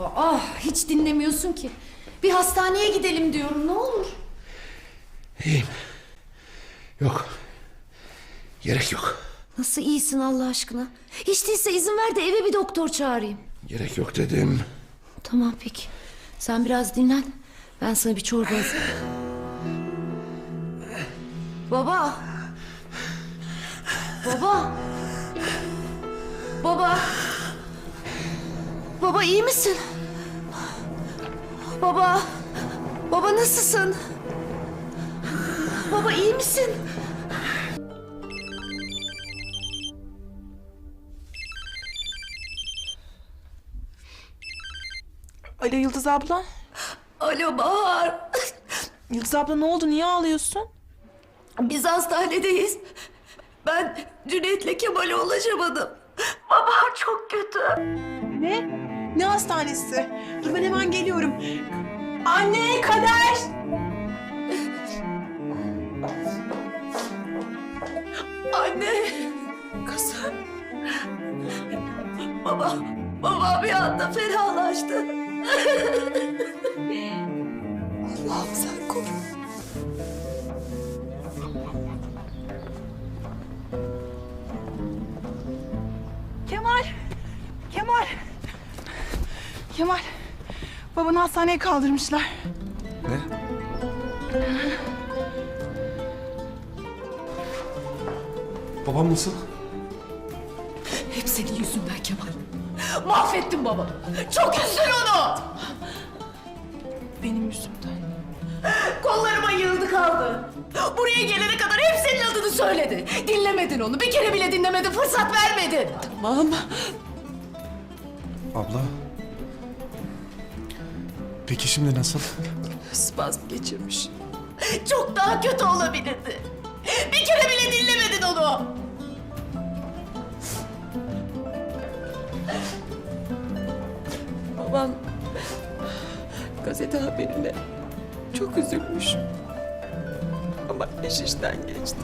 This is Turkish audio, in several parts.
Aa, hiç dinlemiyorsun ki. Bir hastaneye gidelim diyorum ne olur. İyiyim. Yok. Gerek yok. Nasıl iyisin Allah aşkına? Hiç değilse izin ver de eve bir doktor çağırayım. Gerek yok dedim. Tamam peki. Sen biraz dinlen. Ben sana bir çorba hazırlayayım. Baba. Baba. Baba. Baba iyi misin? Baba. Baba nasılsın? Baba iyi misin? Alo Yıldız abla. Alo Bahar. Yıldız abla ne oldu? Niye ağlıyorsun? Biz hastanedeyiz. Ben Cüneyt'le Kemal'e ulaşamadım. Babam çok kötü. Ne? Ne hastanesi? Dur ben hemen geliyorum. Anne kader. Anne. Kızım. Baba, baba bir anda fenalaştı. Allah'ım sen koru. Kemal. Kemal. Kemal. Babanı hastaneye kaldırmışlar. Ne? Babam nasıl? Hep senin yüzünden Kemal. Mahvettin babamı. Çok üzdün onu. Benim yüzümden. Kollarıma yığıldı kaldı. Buraya gelene kadar hep senin adını söyledi. Dinlemedin onu. Bir kere bile dinlemedin. Fırsat vermedin. Tamam. Abla. Peki şimdi nasıl? Spazm geçirmiş. Çok daha kötü olabilirdi. Bir kere bile dinlemedin onu. Babam gazete haberine çok üzülmüş. Ama iş işten geçti.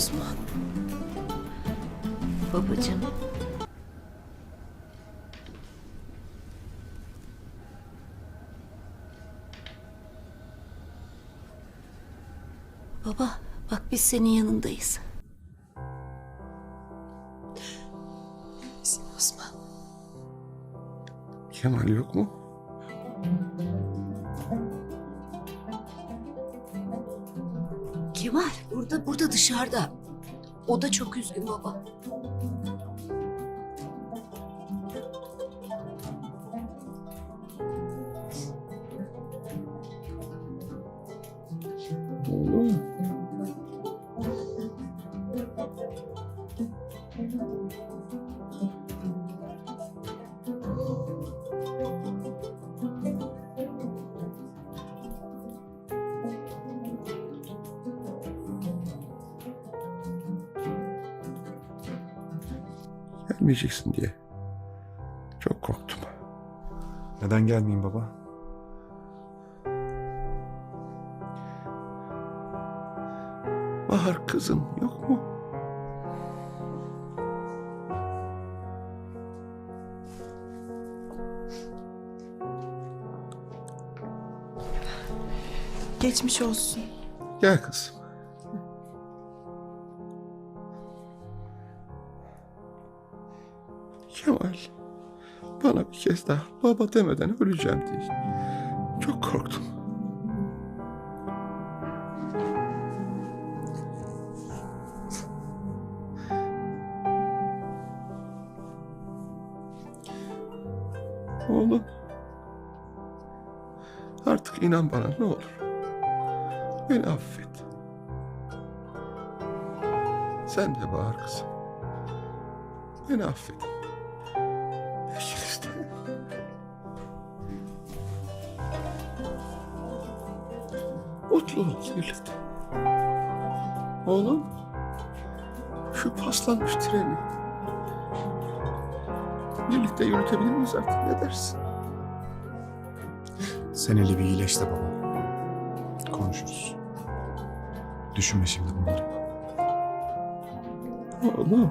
Osman. Babacığım. Baba bak biz senin yanındayız. Osman. Kemal yok mu? Burada burada dışarıda. O da çok üzgün baba. Gelmeyeceksin diye. Çok korktum. Neden gelmeyeyim baba? Bahar kızım yok mu? Geçmiş olsun. Gel kızım. Kemal, bana bir kez daha baba demeden öleceğim diye. Çok korktum. Oğlum, artık inan bana ne olur. Beni affet. Sen de bağır kızım. Beni affedin. Mutlu olun birlikte. Oğlum, şu paslanmış treni birlikte yürütebilir miyiz artık ne dersin? Sen eli bir iyileş de baba. Konuşuruz. Düşünme şimdi bunları. Oğlum.